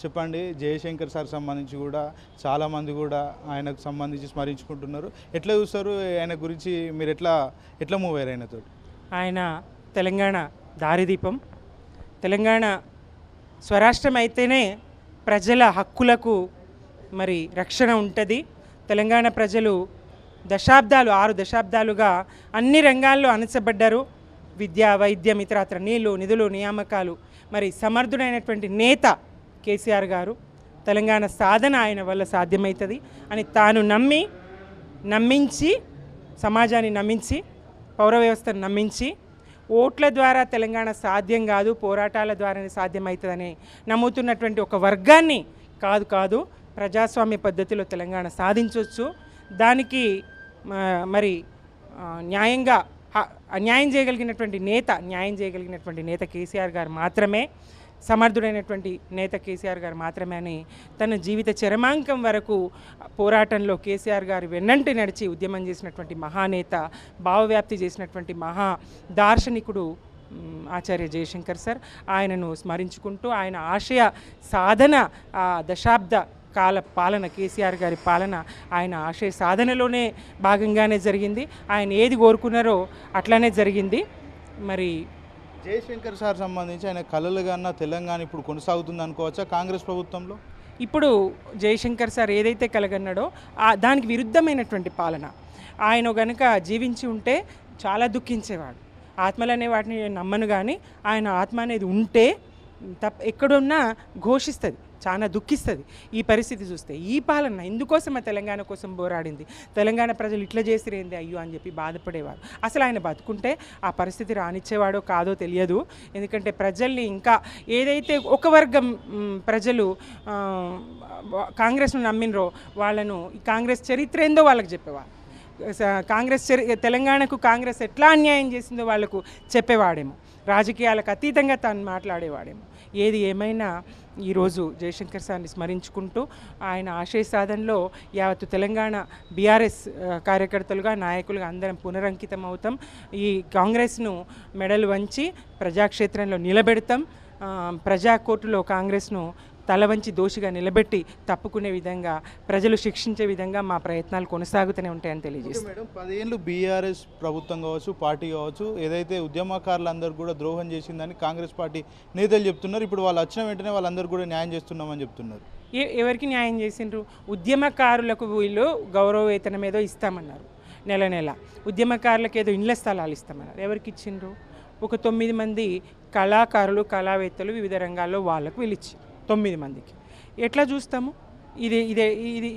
చెప్పండి జయశంకర్ సార్ సంబంధించి కూడా చాలామంది కూడా ఆయనకు సంబంధించి స్మరించుకుంటున్నారు. ఎట్లా చూస్తారు? ఆయన గురించి మీరు ఎట్లా ఎట్లా మూవ్ అయ్యారు ఆయనతో ఆయన తెలంగాణ దారిదీపం. తెలంగాణ స్వరాష్ట్రం అయితేనే ప్రజల హక్కులకు మరి రక్షణ ఉంటుంది. తెలంగాణ ప్రజలు దశాబ్దాలు ఆరు దశాబ్దాలుగా అన్ని రంగాల్లో అణచబడ్డారు. విద్య వైద్యం ఇతరత్ర నీళ్ళు నిధులు నియామకాలు మరి సమర్థుడైనటువంటి నేత కేసీఆర్ గారు తెలంగాణ సాధన ఆయన వల్ల సాధ్యమవుతుంది అని తాను నమ్మి నమ్మించి సమాజాన్ని నమ్మించి పౌర వ్యవస్థను నమ్మించి ఓట్ల ద్వారా తెలంగాణ సాధ్యం కాదు పోరాటాల ద్వారానే సాధ్యమవుతుందని నమ్ముతున్నటువంటి ఒక వర్గాన్ని కాదు కాదు ప్రజాస్వామ్య పద్ధతిలో తెలంగాణ సాధించవచ్చు దానికి మరి న్యాయంగా అన్యాయం న్యాయం చేయగలిగినటువంటి నేత న్యాయం చేయగలిగినటువంటి నేత కేసీఆర్ గారు మాత్రమే. సమర్థుడైనటువంటి నేత కేసీఆర్ గారు మాత్రమే అని తన జీవిత చరమాంకం వరకు పోరాటంలో కేసీఆర్ గారు వెన్నంటి నడిచి ఉద్యమం చేసినటువంటి మహానేత భావవ్యాప్తి చేసినటువంటి మహా దార్శనికుడు ఆచార్య జయశంకర్ సార్. ఆయనను స్మరించుకుంటూ ఆయన ఆశయ సాధన దశాబ్ద కాల పాలన కేసీఆర్ గారి పాలన ఆయన ఆశయ సాధనలోనే భాగంగానే జరిగింది. ఆయన ఏది కోరుకున్నారో అట్లానే జరిగింది. మరి జయశంకర్ సార్ సంబంధించి ఆయన కళలు కన్నా తెలంగాణ ఇప్పుడు కొనసాగుతుంది అనుకోవచ్చా కాంగ్రెస్ ప్రభుత్వంలో? ఇప్పుడు జయశంకర్ సార్ ఏదైతే కలగన్నాడో దానికి విరుద్ధమైనటువంటి పాలన. ఆయన గనుక జీవించి ఉంటే చాలా దుఃఖించేవాడు. ఆత్మలు అనే వాటిని నమ్మను కానీ ఆయన ఆత్మ అనేది ఉంటే తప్ప ఎక్కడున్నా ఘోషిస్తుంది. చాలా దుఃఖిస్తుంది. ఈ పరిస్థితి చూస్తే ఈ పాలన ఇందుకోసం ఆ తెలంగాణ కోసం పోరాడింది. తెలంగాణ ప్రజలు ఇట్లా చేసిరేంది అయ్యో అని చెప్పి బాధపడేవారు. అసలు ఆయన బతుకుంటే ఆ పరిస్థితి రానిచ్చేవాడో కాదో తెలియదు. ఎందుకంటే ప్రజల్ని ఇంకా ఏదైతే ఒక వర్గం ప్రజలు కాంగ్రెస్ను నమ్మినరో వాళ్ళను ఈ కాంగ్రెస్ చరిత్ర ఏందో వాళ్ళకి చెప్పేవారు. కాంగ్రెస్ చరి తెలంగాణకు కాంగ్రెస్ ఎట్లా అన్యాయం చేసిందో వాళ్ళకు చెప్పేవాడేమో. రాజకీయాలకు అతీతంగా తాను మాట్లాడేవాడేమో. ఏది ఏమైనా ఈరోజు జయశంకర్ సార్ని స్మరించుకుంటూ ఆయన ఆశయ సాధనలో యావత్తు తెలంగాణ బీఆర్ఎస్ కార్యకర్తలుగా నాయకులుగా అందరం పునరంకితం అవుతాం. ఈ కాంగ్రెస్ను మెడలు వంచి ప్రజాక్షేత్రంలో నిలబెడతాం. ప్రజాకోర్టులో ప్రజా కోర్టులో కాంగ్రెస్ను తల వంచి దోషిగా నిలబెట్టి తప్పుకునే విధంగా ప్రజలు శిక్షించే విధంగా మా ప్రయత్నాలు కొనసాగుతూనే ఉంటాయని తెలియజేస్తాం. మేడం. పదేళ్ళు బీఆర్ఎస్ ప్రభుత్వం కావచ్చు పార్టీ కావచ్చు ఏదైతే ఉద్యమకారులందరూ కూడా ద్రోహం చేసిందని కాంగ్రెస్ పార్టీ నేతలు చెప్తున్నారు. ఇప్పుడు వాళ్ళు వచ్చిన వెంటనే వాళ్ళందరూ కూడా న్యాయం చేస్తున్నామని చెప్తున్నారు. ఏ- ఎవరికి న్యాయం చేసిండ్రు? ఉద్యమకారులకు వీళ్ళు గౌరవ వేతనం ఏదో ఇస్తామన్నారు నెల నెల. ఉద్యమకారులకు ఏదో ఇండ్ల స్థలాలు ఇస్తామన్నారు. ఎవరికి ఇచ్చిండ్రు? ఒక తొమ్మిది మంది కళాకారులు కళావేత్తలు వివిధ రంగాల్లో వాళ్ళకు వీళ్ళు ఇచ్చిండ్రు తొమ్మిది మందికి. ఎట్లా చూస్తాము? ఇది ఇదే ఇది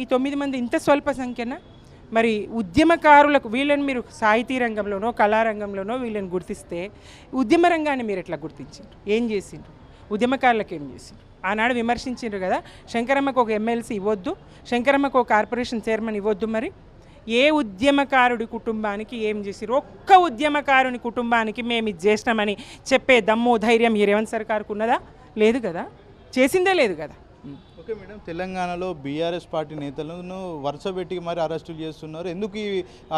ఈ తొమ్మిది మంది ఇంత స్వల్ప సంఖ్యన? మరి ఉద్యమకారులకు వీళ్ళని మీరు సాహితీ రంగంలోనో కళారంగంలోనో వీళ్ళని గుర్తిస్తే ఉద్యమ రంగాన్ని మీరు ఎట్లా గుర్తించారు ఏం చేసిండ్రు? ఉద్యమకారులకు ఏం చేసిండ్రు? ఆనాడు విమర్శించిండ్రు కదా? శంకరమ్మకు ఒక ఎమ్మెల్సీ ఇవ్వద్దు శంకరమ్మకు ఒక కార్పొరేషన్ చైర్మన్ ఇవ్వద్దు మరి. ఏ ఉద్యమకారుడి కుటుంబానికి ఏం చేసిరు ఒక్క ఉద్యమకారుని కుటుంబానికి మేము ఇది చేసినామని చెప్పే దమ్ము ధైర్యం ఈ రేవంత్ సర్కార్కు ఉన్నదా? లేదు కదా? చేసిందే లేదు కదా. ఓకే మేడం తెలంగాణలో బీఆర్ఎస్ పార్టీ నేతలను వరుస పెట్టి మరి అరెస్టులు చేస్తున్నారు. ఎందుకు ఈ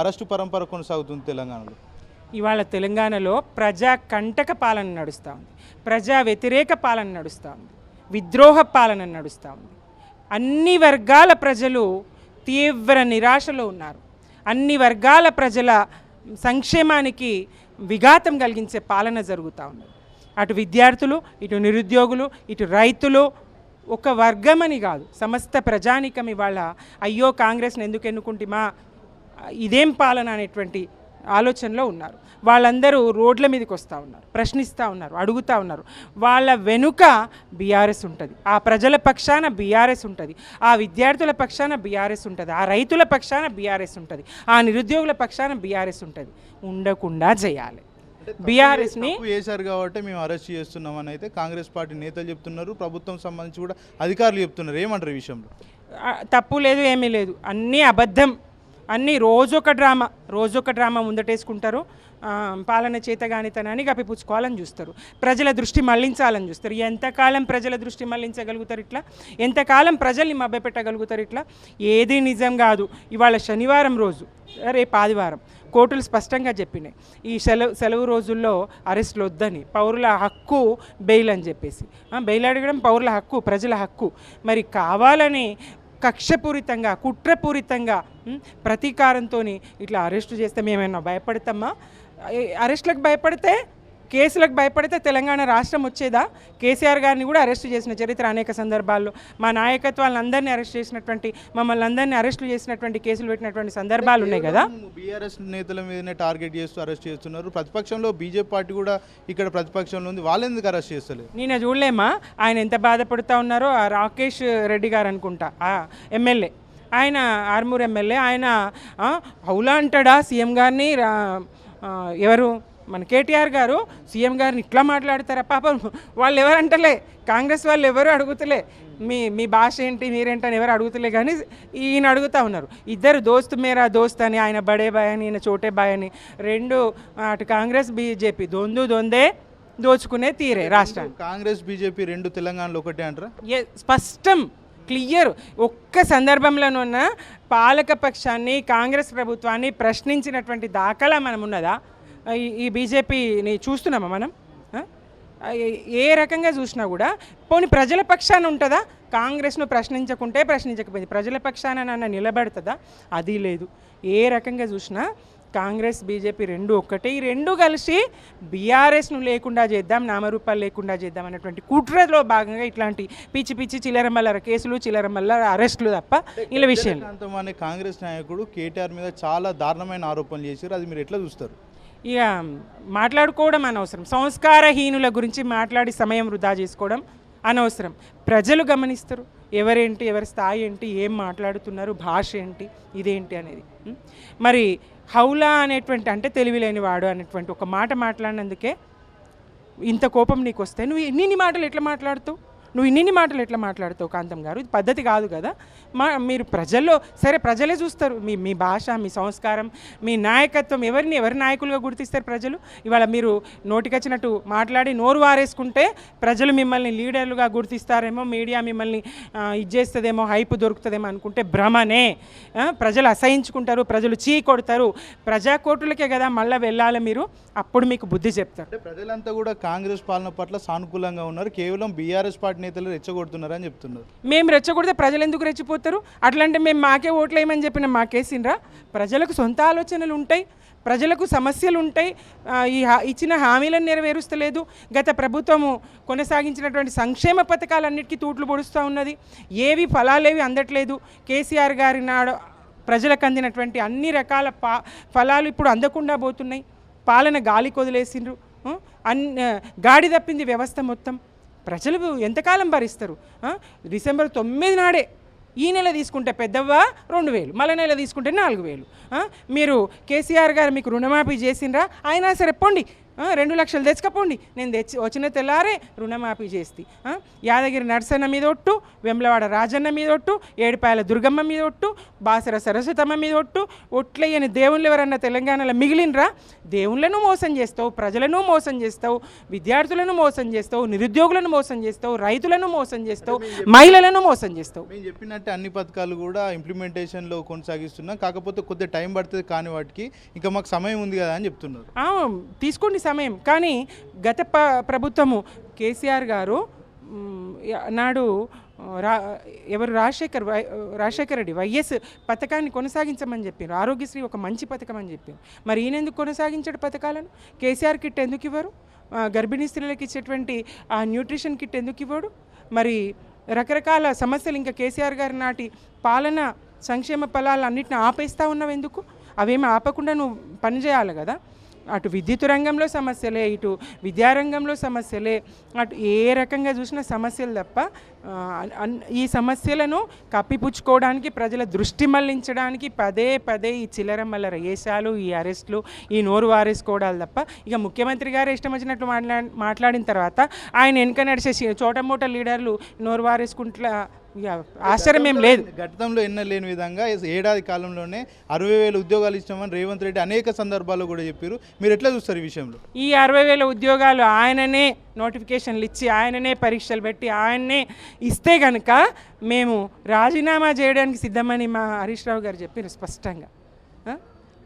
అరెస్టు పరంపర కొనసాగుతుంది తెలంగాణలో? ఇవాళ తెలంగాణలో ప్రజా కంటక పాలన నడుస్తూ ఉంది. ప్రజా వ్యతిరేక పాలన నడుస్తూ ఉంది. విద్రోహ పాలన నడుస్తూ ఉంది. అన్ని వర్గాల ప్రజలు తీవ్ర నిరాశలో ఉన్నారు. అన్ని వర్గాల ప్రజల సంక్షేమానికి విఘాతం కలిగించే పాలన జరుగుతూ ఉన్నది. అటు విద్యార్థులు ఇటు నిరుద్యోగులు ఇటు రైతులు ఒక వర్గమని కాదు సమస్త ప్రజానికం ఇవాళ అయ్యో కాంగ్రెస్ని ఎందుకు ఎన్నుకుంటిమా ఇదేం పాలన అనేటువంటి ఆలోచనలో ఉన్నారు. వాళ్ళందరూ రోడ్ల మీదకి వస్తూ ఉన్నారు ప్రశ్నిస్తూ ఉన్నారు అడుగుతూ ఉన్నారు. వాళ్ళ వెనుక బీఆర్ఎస్ ఉంటుంది ఆ ప్రజల పక్షాన బీఆర్ఎస్ ఉంటుంది ఆ విద్యార్థుల పక్షాన బీఆర్ఎస్ ఉంటుంది ఆ రైతుల పక్షాన బీఆర్ఎస్ ఉంటుంది ఆ నిరుద్యోగుల పక్షాన బీఆర్ఎస్ ఉంటుంది. ఉండకుండా చేయాలి బీఆర్ఎస్ని చేశారు కాబట్టి మేము అరెస్ట్ చేస్తున్నామని అయితే కాంగ్రెస్ పార్టీ నేతలు చెప్తున్నారు. ప్రభుత్వం సంబంధించి కూడా అధికారులు చెప్తున్నారు. ఏమంటారు ఈ విషయంలో? తప్పు లేదు ఏమీ లేదు. అన్నీ అబద్ధం. అన్నీ రోజొక డ్రామా. రోజొక డ్రామా ముందటేసుకుంటారు. పాలన చేతగానితనాన్ని కప్పిపుచ్చుకోవాలని చూస్తారు. ప్రజల దృష్టి మళ్ళించాలని చూస్తారు. ఎంతకాలం ప్రజల దృష్టి మళ్ళించగలుగుతారు ఇట్లా? ఎంతకాలం ప్రజల్ని మభ్యపెట్టగలుగుతారు ఇట్లా? ఏది నిజం కాదు. ఇవాళ శనివారం రోజు రేపు ఆదివారం. కోర్టులు స్పష్టంగా చెప్పినాయి. ఈ సెలవు సెలవు రోజుల్లో అరెస్టులు వద్దని పౌరుల హక్కు బెయిల్ అని చెప్పేసి బెయిల్ అడగడం పౌరుల హక్కు ప్రజల హక్కు. మరి కావాలని కక్షపూరితంగా కుట్రపూరితంగా ప్రతీకారంతో ఇట్లా అరెస్టు చేస్తే మేమైనా భయపడతామా? అరెస్టులకు భయపడితే కేసులకు భయపడితే తెలంగాణ రాష్ట్రం వచ్చేదా? కేసీఆర్ గారిని కూడా అరెస్ట్ చేసిన చరిత్ర అనేక సందర్భాల్లో. మా నాయకత్వాలను అందరినీ అరెస్ట్ చేసినటువంటి మమ్మల్ని అందరినీ అరెస్టులు చేసినటువంటి కేసులు పెట్టినటువంటి సందర్భాలు ఉన్నాయి కదా? బీఆర్ఎస్ నేతల మీదనే టార్గెట్ చేస్తూ అరెస్ట్ చేస్తున్నారు. ప్రతిపక్షంలో బీజేపీ పార్టీ కూడా ఇక్కడ ప్రతిపక్షంలో ఉంది. వాళ్ళు ఎందుకు అరెస్ట్ చేస్తలేదు? నేను చూడలేమా? ఆయన ఎంత బాధపడుతూ ఉన్నారో? ఆ రాకేష్ రెడ్డి గారు అనుకుంటా. ఆ ఎమ్మెల్యే. ఆయన ఆర్మూర్ ఎమ్మెల్యే. ఆయన హౌలా అంటాడా సీఎం గారిని? ఎవరు? మన కేటీఆర్ గారు సీఎం గారిని ఇట్లా మాట్లాడతారా? పాపం వాళ్ళు ఎవరు అంటలే. కాంగ్రెస్ వాళ్ళు ఎవరు అడుగుతలే. మీ మీ భాష ఏంటి మీరేంటని ఎవరు అడుగుతలే కానీ ఈయన అడుగుతా ఉన్నారు. ఇద్దరు దోస్తు మేరా దోస్త్ అని ఆయన బడే బాయ్ అని ఈయన చోటే బాయ్ అని రెండు అటు కాంగ్రెస్ బీజేపీ దొందు దొందే దోచుకునే తీరే రాష్ట్రాన్ని. కాంగ్రెస్ బీజేపీ రెండు తెలంగాణలో ఒకటే అంటారా? ఏ స్పష్టం క్లియర్. ఒక్క సందర్భంలోనున్న పాలక పక్షాన్ని కాంగ్రెస్ ప్రభుత్వాన్ని ప్రశ్నించినటువంటి దాఖలా మనం ఉన్నదా ఈ- బీజేపీని చూస్తున్నామా మనం? ఏ- రకంగా చూసినా కూడా పోనీ ప్రజల పక్షాన ఉంటుందా? కాంగ్రెస్ను ప్రశ్నించకుంటే ప్రశ్నించకపోయింది. ప్రజల పక్షాన నన్ను నిలబడుతుందా? అది లేదు. ఏ రకంగా చూసినా కాంగ్రెస్ బీజేపీ రెండు ఒక్కటే. ఈ రెండు కలిసి బీఆర్ఎస్ను లేకుండా చేద్దాం నామరూపాలు లేకుండా చేద్దాం అనేటువంటి కుట్రలో భాగంగా ఇట్లాంటి పిచ్చి పిచ్చి చిల్లరమల్లర కేసులు చిల్లరమల్లర అరెస్టులు తప్ప ఇలా విషయం కాంగ్రెస్ నాయకుడు కేటీఆర్ మీద చాలా దారుణమైన ఆరోపణలు చేశారు. అది మీరు ఎట్లా చూస్తారు? ఇక మాట్లాడుకోవడం అనవసరం. సంస్కారహీనుల గురించి మాట్లాడి సమయం వృధా చేసుకోవడం అనవసరం. ప్రజలు గమనిస్తారు. ఎవరేంటి ఎవరి స్థాయి ఏంటి ఏం మాట్లాడుతున్నారు భాష ఏంటి ఇదేంటి అనేది. మరి హౌలా అనేటువంటి అంటే తెలివిలేని వాడు అనేటువంటి ఒక మాట మాట్లాడినందుకే ఇంత కోపం నీకు వస్తే నువ్వు ఎన్ని మాటలు ఎట్లా మాట్లాడుతావు? నువ్వు ఇన్ని మాటలు ఎట్లా మాట్లాడుతావు కాంతం గారు? ఇది పద్ధతి కాదు కదా. మా మీరు ప్రజల్లో సరే ప్రజలే చూస్తారు. మీ మీ భాష మీ సంస్కారం మీ నాయకత్వం ఎవరిని ఎవరి నాయకులుగా గుర్తిస్తారు ప్రజలు? ఇవాళ మీరు నోటికొచ్చినట్టు మాట్లాడి నోరు వారేసుకుంటే ప్రజలు మిమ్మల్ని లీడర్లుగా గుర్తిస్తారేమో మీడియా మిమ్మల్ని ఇచ్చేస్తుందేమో ఇది చేస్తుందేమో హైప్ దొరుకుతుందేమో అనుకుంటే భ్రమనే. ప్రజలు అసహించుకుంటారు ప్రజలు చీ కొడతారు. ప్రజాకోర్టులకే కదా మళ్ళీ వెళ్ళాలి మీరు. అప్పుడు మీకు బుద్ధి చెప్తారు. ప్రజలంతా కూడా కాంగ్రెస్ పాలన పట్ల సానుకూలంగా ఉన్నారు. కేవలం బీఆర్ఎస్ పార్టీ నేతలు రెచ్చగొడుతున్నారని చెప్తున్నారు. మేము రెచ్చగొడితే ప్రజలు ఎందుకు రెచ్చిపోతారు? అట్లాంటి మేము మాకే ఓట్లేయమని చెప్పిన మాకేసిండ్రా ప్రజలకు సొంత ఆలోచనలు ఉంటాయి ప్రజలకు సమస్యలు ఉంటాయి. ఈ హా- ఇచ్చిన హామీలను నెరవేరుస్తలేదు. గత ప్రభుత్వము కొనసాగించినటువంటి సంక్షేమ పథకాలన్నిటికీ తూట్లు పొడుస్తూ ఉన్నది. ఏవి ఫలాలేవి అందట్లేదు. కేసీఆర్ గారి నాడు ప్రజలకు అందినటువంటి అన్ని రకాల పా ఫలాలు ఇప్పుడు అందకుండా పోతున్నాయి. పాలన గాలి కొదిలేసిండ్రు అన్ గాడి తప్పింది వ్యవస్థ మొత్తం. ప్రజలు ఎంతకాలం భరిస్తారు? డిసెంబర్ తొమ్మిది నాడే ఈ నెల తీసుకుంటే పెద్దవ్వ? రెండు వేలు. మళ్ళీ నెల తీసుకుంటే నాలుగు వేలు. మీరు కేసీఆర్ గారు మీకు రుణమాఫీ చేసిండ్రా? అయినా సరే పోండి. రెండు లక్షలు తెచ్చుకపోండి. నేను తెచ్చి వచ్చిన తెల్లారే రుణమాఫీ చేస్తి? యాదగిరి నరసన్న మీద ఒట్టు వెమ్లవాడ రాజన్న మీద ఒట్టు ఏడుపాయల దుర్గమ్మ మీద ఒట్టు బాసర సరస్వతమ్మ మీద ఒట్టు ఒట్లయ్యని దేవుళ్ళు ఎవరన్నా తెలంగాణలో మిగిలినరా దేవుళ్ళను మోసం చేస్తావు ప్రజలను మోసం చేస్తావు విద్యార్థులను మోసం చేస్తావు నిరుద్యోగులను మోసం చేస్తావు రైతులను మోసం చేస్తావు మహిళలను మోసం చేస్తావు. మేము చెప్పినట్టే అన్ని పథకాలు కూడా ఇంప్లిమెంటేషన్లో కొనసాగిస్తున్నాం. కాకపోతే కొద్దిగా టైం పడుతుంది కాని వాటికి. ఇంకా మాకు సమయం ఉంది కదా అని చెప్తున్నారు. తీసుకోండి సమయం. కానీ గత ప ప్రభుత్వము కేసీఆర్ గారు నాడు రా ఎవరు రాజశేఖర్ వై- రాజశేఖర్ రెడ్డి వైఎస్ పథకాన్ని కొనసాగించమని చెప్పారు. ఆరోగ్యశ్రీ ఒక మంచి పథకం అని చెప్పారు. మరి ఈయన ఎందుకు కొనసాగించాడు పథకాలను? కేసీఆర్ కిట్ ఎందుకు ఇవ్వరు? గర్భిణీ స్త్రీలకు ఇచ్చేటువంటి ఆ న్యూట్రిషన్ కిట్ ఎందుకు ఇవ్వడు? మరి రకరకాల సమస్యలు ఇంకా కేసీఆర్ గారి నాటి పాలన సంక్షేమ ఫలాలు అన్నింటిని ఆపేస్తా ఉన్నావు ఎందుకు అవేమి ఆపకుండా నువ్వు పని చేయాలి కదా? అటు విద్యుత్ రంగంలో సమస్యలే ఇటు విద్యారంగంలో సమస్యలే అటు ఏ రకంగా చూసినా సమస్యలు తప్ప ఈ సమస్యలను కప్పిపుచ్చుకోవడానికి ప్రజల దృష్టి మళ్ళించడానికి పదే పదే ఈ చిల్లర మల్లర ఏషాలు ఈ అరెస్టులు ఈ నోరు వారేసుకోవడాలు తప్ప ఇక ముఖ్యమంత్రి గారు ఇష్టం వచ్చినట్లు మాట్లా మాట్లాడిన తర్వాత ఆయన వెనక నడిచే చోటమూట చోటమోట లీడర్లు నోరు వారేసుకుంటా ఆశ్చర్యం ఏం లేదు. గతంలో ఎన్న లేని విధంగా ఏడాది కాలంలోనే అరవై వేల ఉద్యోగాలు ఇచ్చామని రేవంత్ రెడ్డి అనేక సందర్భాల్లో కూడా చెప్పారు. మీరు ఎట్లా చూస్తారు ఈ విషయంలో? ఈ అరవై వేల ఉద్యోగాలు ఆయననే నోటిఫికేషన్లు ఇచ్చి ఆయననే పరీక్షలు పెట్టి ఆయన్నే ఇస్తే కనుక మేము రాజీనామా చేయడానికి సిద్ధమని మా హరీష్ రావు గారు చెప్పారు స్పష్టంగా?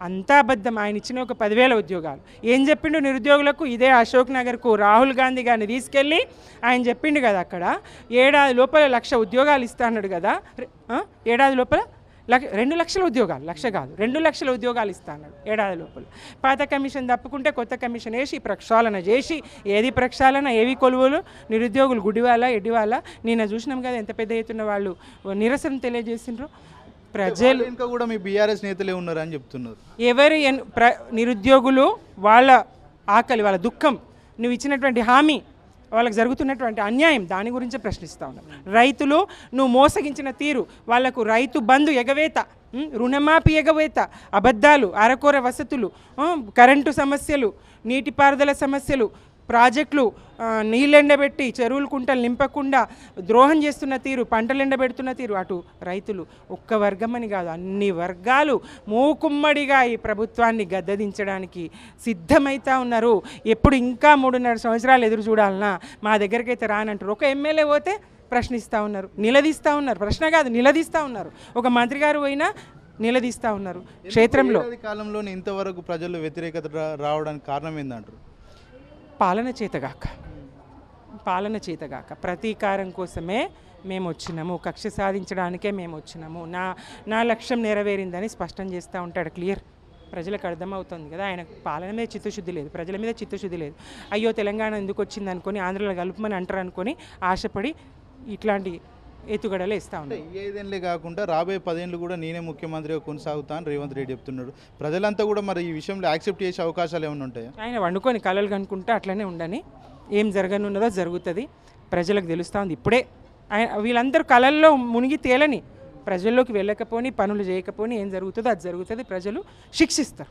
అంతా అబద్ధం. ఆయన ఇచ్చిన ఒక పదివేల ఉద్యోగాలు. ఏం చెప్పిండు? నిరుద్యోగులకు ఇదే అశోక్ నగర్కు రాహుల్ గాంధీ గారిని తీసుకెళ్ళి ఆయన చెప్పిండు కదా అక్కడ ఏడాది లోపల లక్ష ఉద్యోగాలు ఇస్తాడు కదా ఏడాది లోపల లక్ష రెండు లక్షల ఉద్యోగాలు లక్ష కాదు రెండు లక్షల ఉద్యోగాలు ఇస్తాను ఏడాది లోపల. పాత కమిషన్ తప్పుకుంటే కొత్త కమిషన్ వేసి ప్రక్షాళన చేసి ఏది ప్రక్షాళన ఏవి కొలువులు? నిరుద్యోగులు గుడివాలా ఎడివాలా నిన్న చూసినాం కదా ఎంత పెద్ద ఎత్తున వాళ్ళు నిరసన తెలియజేసిండ్రు. ప్రజలు ఇంకా కూడా మీ బీఆర్ఎస్ నేతలే ఉన్నారు అని చెప్తున్నారు. ఎవరు ఎన్- ప్ర నిరుద్యోగులు వాళ్ళ ఆకలి వాళ్ళ దుఃఖం నువ్వు ఇచ్చినటువంటి హామీ వాళ్ళకి జరుగుతున్నటువంటి అన్యాయం దాని గురించే ప్రశ్నిస్తూ ఉన్నాం. రైతులు నువ్వు మోసగించిన తీరు వాళ్ళకు రైతు బంధు ఎగవేత రుణమాఫీ ఎగవేత అబద్ధాలు అరకొర వసతులు కరెంటు సమస్యలు నీటిపారుదల సమస్యలు ప్రాజెక్టులు నీళ్ళు ఎండబెట్టి చెరువులు కుంటలు నింపకుండా ద్రోహం చేస్తున్న తీరు పంటలు ఎండబెడుతున్న తీరు అటు రైతులు ఒక్క వర్గం అని కాదు అన్ని వర్గాలు మూకుమ్మడిగా ఈ ప్రభుత్వాన్ని గద్దదించడానికి సిద్ధమైతా ఉన్నారు. ఎప్పుడు ఇంకా మూడున్నర సంవత్సరాలు ఎదురు చూడాలన్నా మా దగ్గరికైతే రానంటారు. ఒక ఎమ్మెల్యే పోతే ప్రశ్నిస్తూ ఉన్నారు నిలదీస్తూ ఉన్నారు. ప్రశ్న కాదు నిలదీస్తూ ఉన్నారు. ఒక మంత్రి గారు పోయినా నిలదీస్తూ ఉన్నారు. క్షేత్రంలో కాలంలోనే ఇంతవరకు ప్రజల్లో వ్యతిరేకత రావడానికి కారణం ఏందంటారు? పాలన చేతగాక. పాలన చేతగాక. ప్రతీకారం కోసమే మేము వచ్చినాము కక్ష సాధించడానికే మేము వచ్చినాము నా నా లక్ష్యం నెరవేరిందని స్పష్టం చేస్తూ ఉంటాడు. క్లియర్? ప్రజలకు అర్థమవుతుంది కదా. ఆయన పాలన మీద చిత్తశుద్ధి లేదు. ప్రజల మీద చిత్తశుద్ధి లేదు. అయ్యో తెలంగాణ ఎందుకు వచ్చింది అనుకొని ఆంధ్రలో కలుపుమని అంటారు అనుకొని ఆశపడి ఇట్లాంటి ఎత్తుగడలు ఇస్తూ ఈ ఐదేళ్ళే కాకుండా రాబోయే పదేళ్ళు కూడా నేనే ముఖ్యమంత్రిగా కొనసాగుతా అని రేవంత్ రెడ్డి చెప్తున్నాడు. ప్రజలంతా కూడా మరి ఈ విషయంలో యాక్సెప్ట్ చేసే అవకాశాలు ఏమైనా ఉంటాయా? ఆయన వండుకొని కలలు కనుక్కుంటే అట్లనే ఉండని. ఏం జరగనున్నదో జరుగుతుంది. ప్రజలకు తెలుస్తూ ఉంది ఇప్పుడే. ఆయన వీళ్ళందరూ కళల్లో మునిగి తేలని. ప్రజల్లోకి వెళ్ళకపోని పనులు చేయకపోని ఏం జరుగుతుందో అది జరుగుతుంది. ప్రజలు శిక్షిస్తారు.